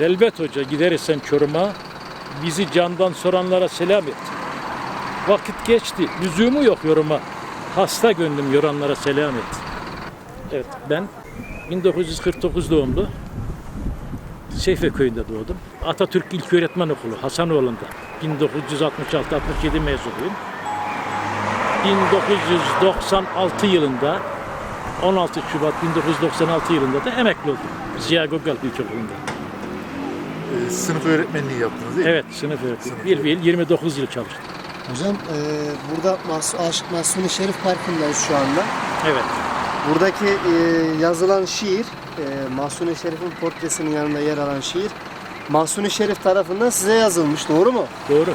Selbet Hoca gidersen Çorum'a bizi candan soranlara selam et. Vakit geçti, lüzumu yok yoruma. Hasta gönlüm yoranlara selam et. Evet ben 1949 doğumlu. Seyfe köyünde doğdum. Atatürk İlköğretmen Okulu Hasanoğlu'nda 1966-67 mezunuyum. 1996 yılında 16 Şubat 1996 yılında da emekli oldum. Ziya Gökalp İlkokulu'nda. Ee, sınıf öğretmenliği yaptınız değil mi? Evet sınıf öğretmeni. Bir bir 29 yıl çalıştım. Hocam e, burada Mas Aşık Mahsuni Şerif Parkı'ndayız şu anda. Evet. Buradaki e, yazılan şiir, e, Mahsuni Şerif'in portresinin yanında yer alan şiir, Mahsuni Şerif tarafından size yazılmış, doğru mu? Doğru.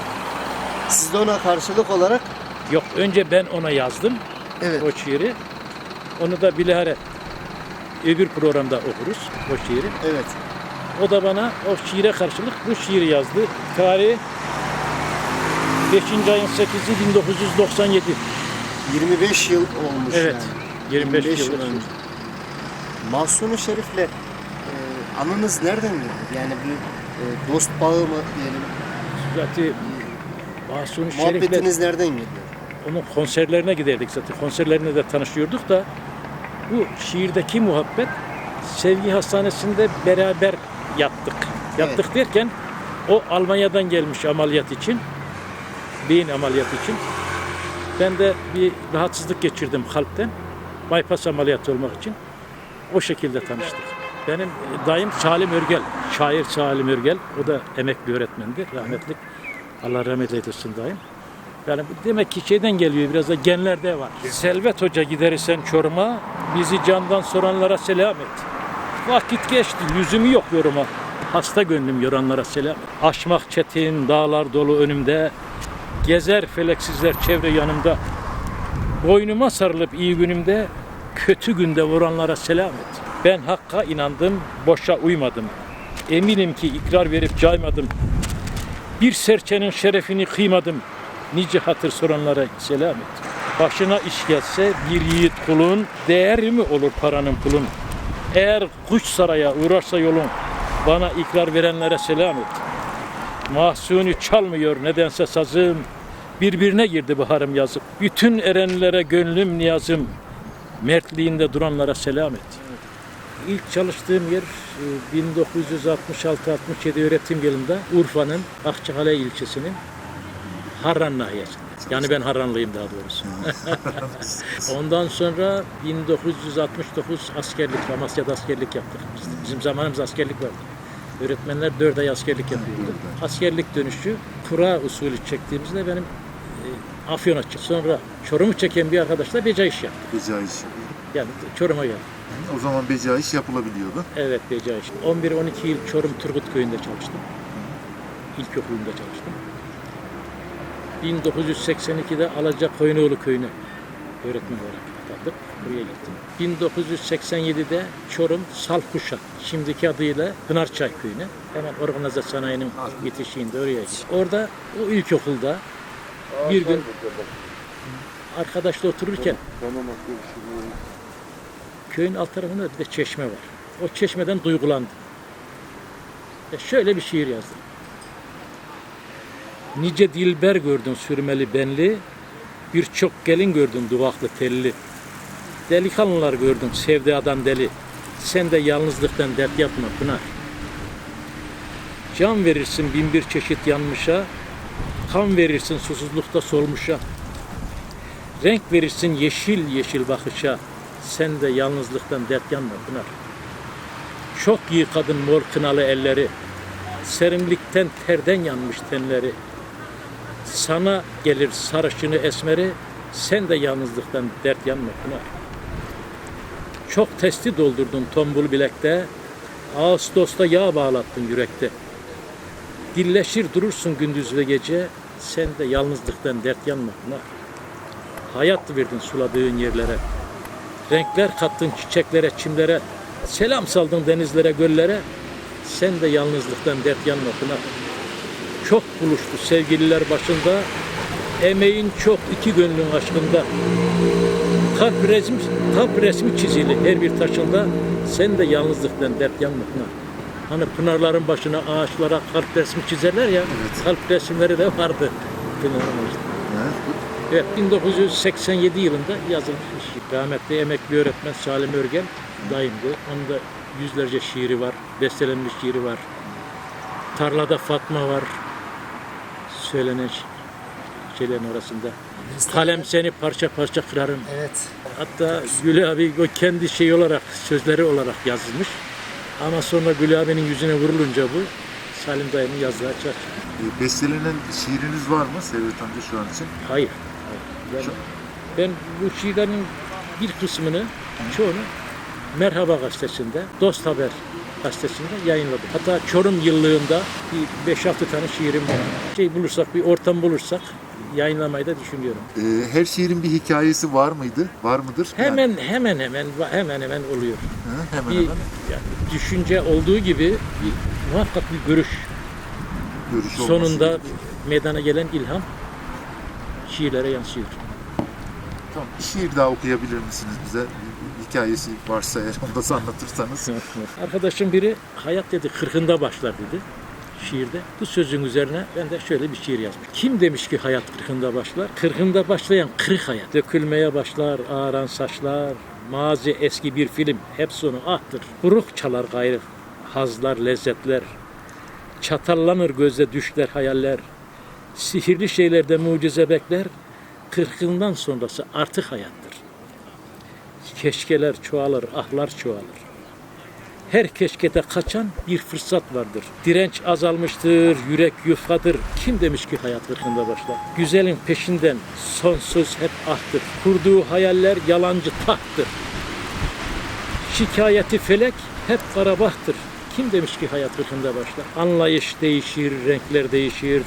Siz de ona karşılık olarak Yok önce ben ona yazdım Evet. o şiiri. Onu da bilahare öbür programda okuruz o şiiri. evet. O da bana o şiire karşılık bu şiiri yazdı. Tarihi 5. ayın 8'i 1997. 25 yıl olmuş Evet. yani. 25, yıl. önce. Mahsuni Şerif'le e, anınız nereden geliyor? Yani bir e, dost bağı mı diyelim? Zaten Mahsuni Şerif'le Muhabbetiniz nereden geliyor? onun konserlerine giderdik zaten. Konserlerine de tanışıyorduk da bu şiirdeki muhabbet Sevgi Hastanesi'nde beraber yaptık. Yaptık derken o Almanya'dan gelmiş ameliyat için. Beyin ameliyatı için. Ben de bir rahatsızlık geçirdim kalpten. Bypass ameliyatı olmak için. O şekilde tanıştık. Benim dayım Salim Örgel, şair Salim Örgel. O da emekli öğretmendi, rahmetli. Allah rahmet eylesin dayım. Yani demek ki şeyden geliyor biraz da genlerde var. Selvet Hoca gidersen Çorum'a, bizi candan soranlara selam et. Vakit geçti, yüzümü yok yoruma. Hasta gönlüm yoranlara selam. Aşmak çetin, dağlar dolu önümde. Gezer feleksizler çevre yanımda. Boynuma sarılıp iyi günümde, kötü günde vuranlara selam et. Ben hakka inandım, boşa uymadım. Eminim ki ikrar verip caymadım. Bir serçenin şerefini kıymadım. Nice hatır soranlara selam et. Başına iş gelse bir yiğit kulun, değeri mi olur paranın pulun? Eğer kuş saraya uğrarsa yolun, bana ikrar verenlere selam et. Mahsuni çalmıyor nedense sazım, birbirine girdi baharım yazıp. Bütün erenlere gönlüm niyazım, mertliğinde duranlara selam et. İlk çalıştığım yer e, 1966-67 öğretim yılında Urfa'nın Akçakale ilçesinin Harran nahiyesinde. Yani ben Harranlıyım daha doğrusu. Ondan sonra 1969 askerlik, Amasya'da askerlik yaptık. Bizim zamanımız askerlik vardı. Öğretmenler 4 ay askerlik yapıyordu. Askerlik dönüşü kura usulü çektiğimizde benim e, Afyon'a. Sonra Çorum'u çeken bir arkadaşla beca iş yaptı. Beca iş. Yani Çorum'a geldi. O zaman beca iş yapılabiliyordu. Evet beca iş. 11-12 yıl Çorum Turgut Köyü'nde çalıştım. İlkokulunda çalıştım. 1982'de Alaca Koyunoğlu Köyü'ne öğretmen olarak atandık. Buraya gittim. 1987'de Çorum Salkuşa, şimdiki adıyla Pınarçay Köyü'ne, hemen organize sanayinin bitişiğinde oraya gittim. Orada o ilkokulda bir gün arkadaşla otururken köyün alt tarafında bir de çeşme var. O çeşmeden duygulandım. Ve şöyle bir şiir yazdım. Nice dilber gördün sürmeli benli, birçok gelin gördün duvaklı telli. Delikanlılar gördün sevdadan deli, sen de yalnızlıktan dert yapma Pınar. Can verirsin bin bir çeşit yanmışa, kan verirsin susuzlukta solmuşa. Renk verirsin yeşil yeşil bakışa, sen de yalnızlıktan dert yanma Pınar. Çok iyi kadın mor kınalı elleri, serinlikten terden yanmış tenleri. Sana gelir sarışını esmeri, sen de yalnızlıktan dert yanma Pınar. Çok testi doldurdun tombul bilekte, Ağustos'ta yağ bağlattın yürekte. Dilleşir durursun gündüz ve gece, sen de yalnızlıktan dert yanma Pınar. Hayat verdin suladığın yerlere, renkler kattın çiçeklere, çimlere, selam saldın denizlere, göllere, sen de yalnızlıktan dert yanma Pınar. Çok buluştu sevgililer başında, emeğin çok iki gönlün aşkında. Kalp resmi, kalp resmi çizili her bir taşında, sen de yalnızlıktan dert Pınar. Hani pınarların başına ağaçlara kalp resmi çizerler ya. Evet. Kalp resimleri de vardı pınarın başında. Evet 1987 yılında yazılmış. Rahmetli emekli öğretmen Salim Örgel dayımdı. Onun da yüzlerce şiiri var. Bestelenmiş şiiri var. Tarlada Fatma var. Söylenen şeylerin arasında. Kalem seni parça parça kırarım. Evet. Hatta Gül abi o kendi şey olarak, sözleri olarak yazılmış. Ama sonra Gül abinin yüzüne vurulunca bu Salim dayının yazdığı açar. E, bestelenen şiiriniz var mı Servet amca şu an için? Hayır. hayır. Ben, ben bu şiirlerin bir kısmını, çoğunu Merhaba gazetesinde, Dost Haber gazetesinde yayınladım. Hatta Çorum yıllığında bir 5-6 tane şiirim var. Şey bulursak, bir ortam bulursak yayınlamayı da düşünüyorum. E, her şiirin bir hikayesi var mıydı? Var mıdır? Yani, Hemen hemen hemen hemen hemen oluyor. ha, hemen Bir hemen yani düşünce olduğu gibi bir, muhakkak bir görüş. görüş olması Sonunda gerekiyor. meydana gelen ilham şiirlere yansıyor. Tamam, bir şiir daha okuyabilir misiniz bize? Hikayesi varsa eğer onu da anlatırsanız. Arkadaşım biri hayat dedi kırkında başlar dedi şiirde. Bu sözün üzerine ben de şöyle bir şiir yazmış. Kim demiş ki hayat kırkında başlar? Kırkında başlayan kırık hayat. Dökülmeye başlar ağaran saçlar. Mazi eski bir film. Hep sonu ahtır. Buruk çalar gayrı. Hazlar, lezzetler. Çatallanır gözde düşler, hayaller. Sihirli şeylerde mucize bekler. Kırkından sonrası artık hayattır. Keşkeler çoğalır, ahlar çoğalır. Her keşkete kaçan bir fırsat vardır. Direnç azalmıştır, yürek yufkadır. Kim demiş ki hayat kırkında başlar? Güzelin peşinden sonsuz hep ahtır. Kurduğu hayaller yalancı tahttır. Şikayeti felek hep karabahtır. Kim demiş ki hayat kırkında başlar? Anlayış değişir, renkler değişir.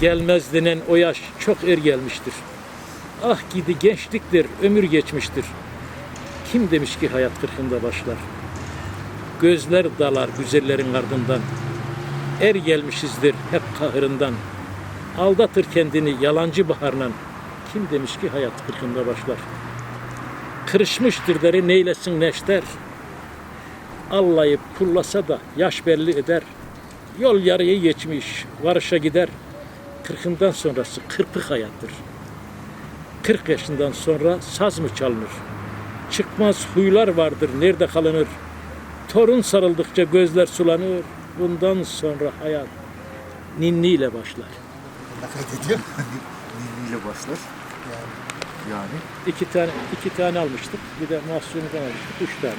Gelmez denen o yaş çok er gelmiştir. Ah gidi gençliktir, ömür geçmiştir. Kim demiş ki hayat kırkında başlar? Gözler dalar güzellerin ardından. Er gelmişizdir hep kahırından. Aldatır kendini yalancı baharla. Kim demiş ki hayat kırkında başlar? Kırışmıştır deri neylesin neşter. Allayıp pullasa da yaş belli eder. Yol yarıyı geçmiş, varışa gider. Kırkından sonrası kırpık hayattır. Kırk yaşından sonra saz mı çalınır? Çıkmaz huylar vardır, nerede kalınır? Torun sarıldıkça gözler sulanır. Bundan sonra hayat ninniyle başlar. Nefret ediyorum. Ninniyle başlar. Yani İki tane iki tane almıştık. Bir de mahsulünden almıştık. Üç tane.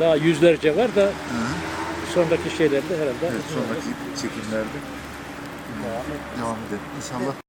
Daha yüzlerce var da sonraki şeylerde herhalde. evet, sonraki çekimlerde devam edelim. İnşallah